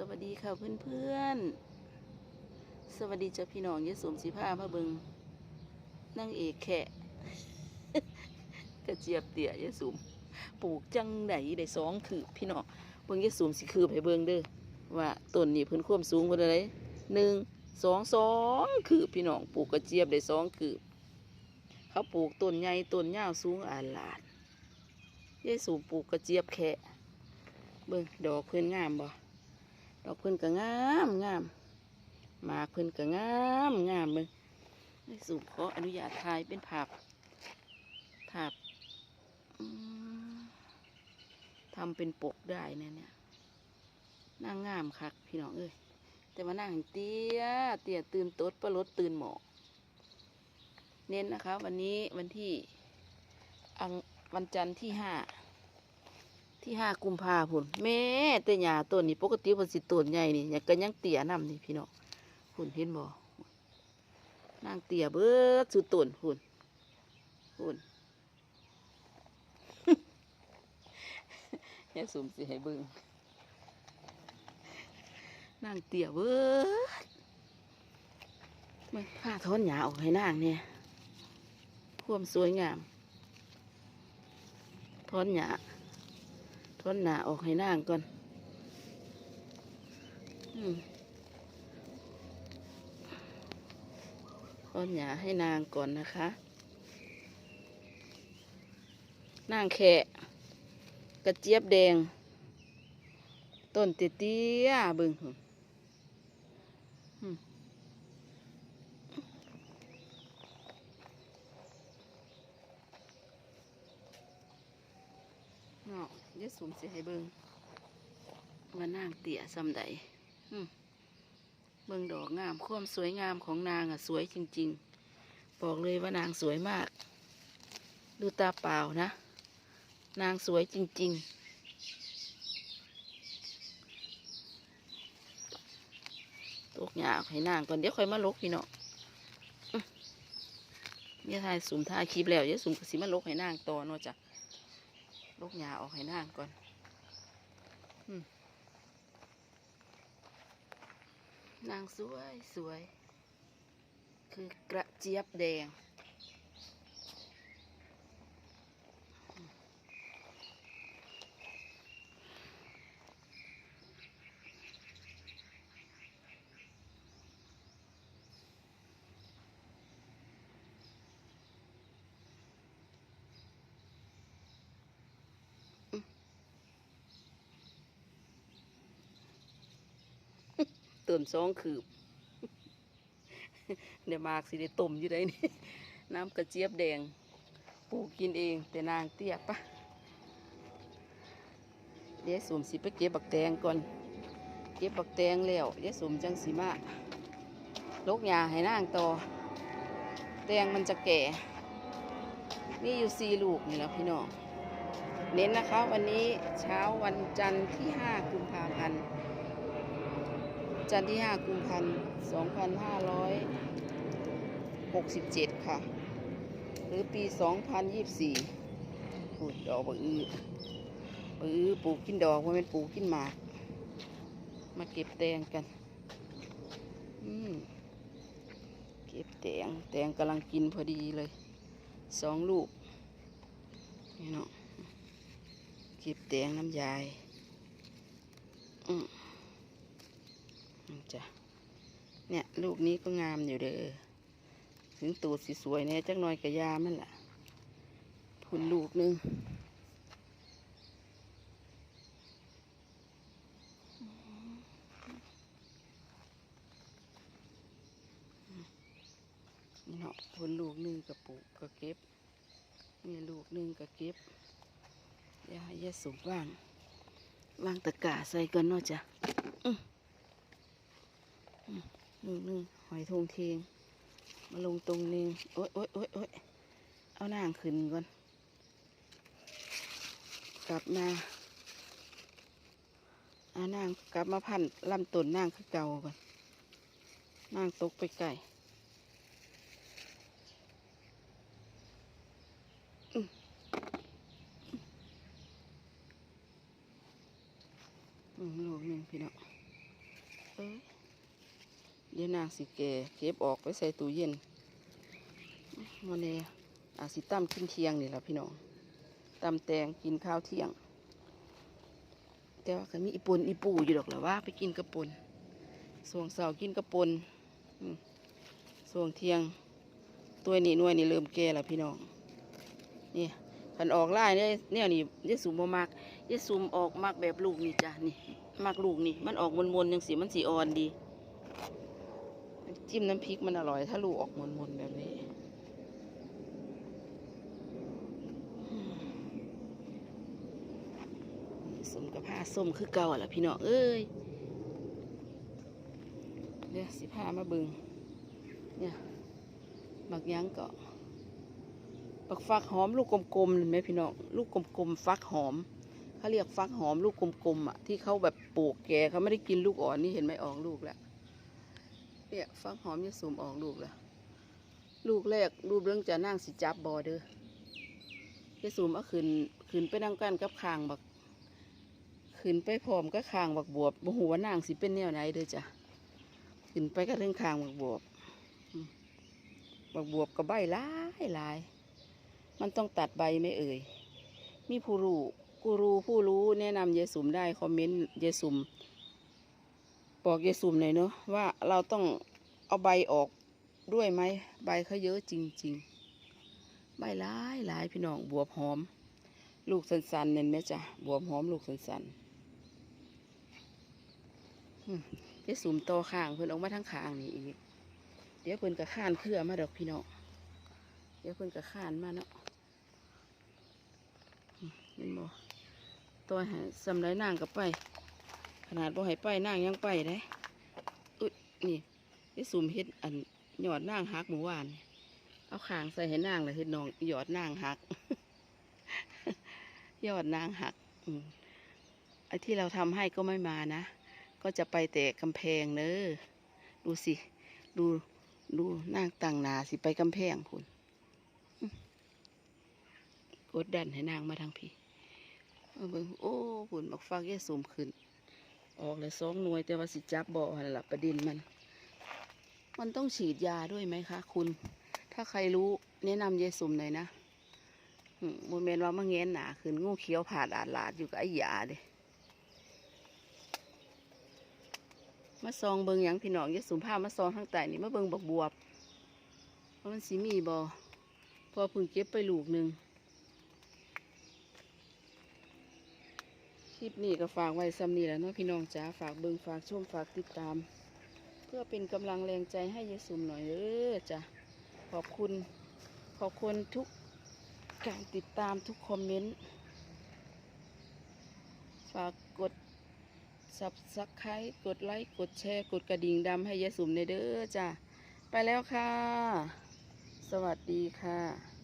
สวัสดีค่ะเพื่อนๆ สวัสดีเจ้าพี่น้องยายสมสีผ้ามาเบิงนั่งเอกแขะกระเจี๊ยบเตี่ยยายสมปลูกจังไหนได้สองคือพี่น้องเบิ่งยายสมสิคือให้เบิ่งเด้อว่าต้นนี้เพิ่นควมสูงเพิ่นอะไรหนึ่งสองสองคือพี่น้องปลูกกระเจี๊ยบได้สองคือเขาปลูกต้นใหญ่ต้นยาวสูงอาลาดยายสมปลูกกระเจี๊ยบแขะเบิ่งดอกเพิ่นงามบ่ ดอกเพิ่นก็งามงามหมากเพิ่นก็งามงามเลยสูขออนุญาตถ่ายเป็นภาพภาพทำเป็นปกได้นะเนี่ยนางงามคักพี่น้องเอ้ยแต่ว่านางเตี้ยเตี้ยตื่นตดประลดตื่นหมอกเน้นนะคะ วันนี้วันที่อังวันจันทร์ที่ห้า ที่ห้ากุมภาพันแม่แต่หญ้าต้นนี้ปกติมันสิต้นใหญ่นี่ยังก็ยังเตี้ยนำนี่พี่น้องหุ่นเห็นบ่นางเตี้ยเบิดสุดต้นหุ่นหุ่นแย่สุมสิให้เบิ่งนางเตี้ยเบิดมันผ้าทอนหญ้าออกให้นางเนี่ยความสวยงามทอนหญ้า ทนหนาออกให้นางก่อนก้อนหนาให้นางก่อนนะคะ นางแขะกระเจี๊ยบแดง ต้นเตี้ยเบึงหุ่นอืมเนาะเดี๋ยวสูมสิให้เบิงว่านางเตี่ยซำใดเบิงดอกงามความสวยงามของนางอะสวยจริง ๆ บอกเลยว่านางสวยมาก ดูตาเปล่านะ นางสวยจริง ๆตกหยาให้นางก่อนเดี๋ยวค่อยมาลกพี่เนาะเดี๋ยทายสุ่มทายคลิปแล้วเดี๋ยวสุ่มกสิมาลกให้นางต่อเนาะจ้ะ ลูกหญ้าออกให้นางก่อนนางสวยสวย คือกระเจี๊ยบแดง เตื่นสองคืบเดี๋ยวมากสิได้ต้มอยู่ได้นี่น้ำกระเจี๊ยบแดงปลูกกินเอง แต่นางเตี้ยปะเดี๋ยวสวมสิไปเก็บบักแตงก่อน เก็บบักแตงแล้วเดี๋ยวสวมจังสีมาลกยาให้นางต่อแตงมันจะแก่ นี่อยู่สี่ลูกนี่แหล้วพี่น้องเน้นนะคะ วันนี้เช้าวันจันทร์ที่ 5 กุมภาพันธ์ จันทร์ที่ 5 กุมภาพันธ์2567 ค่ะ หรือปี 2024ปลูกดอกบะอือบืออปลูกกินดอกว่าเป็นปลูกกินหมาก มาเก็บแตงกัน อืมเก็บแตง แตงกำลังกินพอดีเลย สองลูก นี่เนาะ เก็บแตงน้ำยาย อืม จ้ะเนี่ยลูกนี้ก็งามอยู่เด้อถึงตูดสีสวยเนี่ยจักหน่อยกระยามันล่ะทุนลูกนึงนี่เนาะทุนลูกนึงกระปุกก็เก็บนี่ลูกนึงก็เก็บยาให้ยสูบว่างวางตะกาใส่กันเนาะจ้ะ อื้ออืมลูกหนึ่งหอยทงเทง มาลงตรงนึง โอ๊ยโอ๊ยโอ๊ยโอ๊ยเอานางขึ้นก่อน กลับมาเอานางกลับมาพันลำต้นนางคือเก่าก่อนนางตกไปไก่อืมลูกหนึ่งพี่น้องเดี๋ย เย็นางสิแก่เก็บออกไปใส่ตู้เย็นวันนี้อาสิตั้มกินเที่ยงนี่แหละพี่น้องตำแตงกินข้าวเที่ยง แต่ว่าก็มีอีปนอีปูอยู่ดอกแหละว่า ไปกินกระปนส่วงเสาร์กินกระปนส่วงเที่ยง ตัวนี้นวยนี่เริ่มแก่แล้วพี่น้องนี่ขันออกไล่เนี่ยเนี่ยนี่ยายสุมบมักยายสุมออกมักแบบลูกนี่จ้ะนี่มักลูกนี่ มันออกมนๆยังสีมันสีอ่อนดี จิ้มน้ำพริกมันอร่อย ถ้าลูกออกมนๆแบบนี้อืมสมกับผ้าส้มคือเก่าแหละพี่น้องเอ้ยเดี๋ยวสิผ้ามาบึง เนี่ยบักยังก็บักฟักหอมลูกกลมๆเห็นไหมพี่น้องลูกกลมๆฟักหอมเขาเรียกฟักหอมลูกกลมๆอะที่เขาแบบปลูกแกเขาไม่ได้กินลูกอ่อนนี่เห็นไหมออกลูกแล้ว เนี่ยฟักหอมจะสูมออกลูกล้วลูกแรกรูปเรื่องจะนั่งสิจับบอเด้อจะสูมเอาขึ้นขึ้นไปนั่งกันกับคางบักขึ้นไปพร้อมก็คางบักบวบบ่หัวานางสิเป็นแนวไหนเด้อจ้ะขึ้นไปก็เรื่องคางบักบวบบักบวบก็ใบหลายหลาย มันต้องตัดใบไม่เอ่ยมีผู้รู้กูรูผู้รู้แนะนำเยสุมได้คอมเมนต์เยสุม บอกยายสุ่มหน่อยเนาะว่าเราต้องเอาใบออกด้วยไหมใบเขาเยอะจริง ๆ ใบหลายหลายพี่น้องบวบหอม ลูกสันๆเห็นไหมจ๊ะบวบหอมลูกสันๆยายสุ่มโตข้างเพิ่อนออกมาทั้งข้างนี่อีกเดี๋ยวเพิ่อนกับข้านเครือมาดอกพี่น้องเดี๋ยวเพิ่อนกับข้านมาเนาะอืมเห็นบ่ตัวใหสำไรนางกับไป ขนาดบ่ให้ไปนางยังไปได้อุ๊ยนี่ไอ้สุ่มเฮ็ดอันหยอดนางหักหมู่วาน เอาขางใส่ให้นางเลยเฮ็ดนองหยอดนางหักยอดนางหักอืมไอ้ที่เราทำให้ก็ไม่มานะ ก็จะไปแต่กำแพงเนอดูสิ ดูดูนางต่างนาสิไปกำแพงพุ่นอื้อกดดันให้นางมาทางพี่เบิ่งโอ้พุ่นบักฟักแย่สูมขึ้น ออกเลยสองหน่วยแต่ว่าสิจับบ่อหันละประเด็นมัน มันต้องฉีดยาด้วยไหมคะ คุณ ถ้าใครรู้แนะนำยายสุ่มหน่อยนะโมเมนว่ามาแงนหนาขึ้นงูเขียวผ่าดาดลาดอยู่กับไอ้ยาเด้มาซองเบิงหยังพี่น้องยายสุ่มผ้ามาซองทางใต้นี่มาเบิงบกบวบว่ามันสีมีบ่พอพึ่งเก็บไปลูกหนึ่ง ลิปนี้ก็ฝากไว้ซ้ำนี้แหล้วเนาะพี่น้องจ๋าฝากเบิงฝากชมฝากติดตาม เพื่อเป็นกำลังแรงใจให้ยายสุมหน่อยเด้อจ้ะขอบคุณขอบคุณทุกการติดตามทุกคอมเมนต์ฝากกดสับสักไครกดไลค์กดแชร์ กดกระดิ่งดำให้ยายสุมในเด้อจ้ะ ไปแล้วค่ะ สวัสดีค่ะ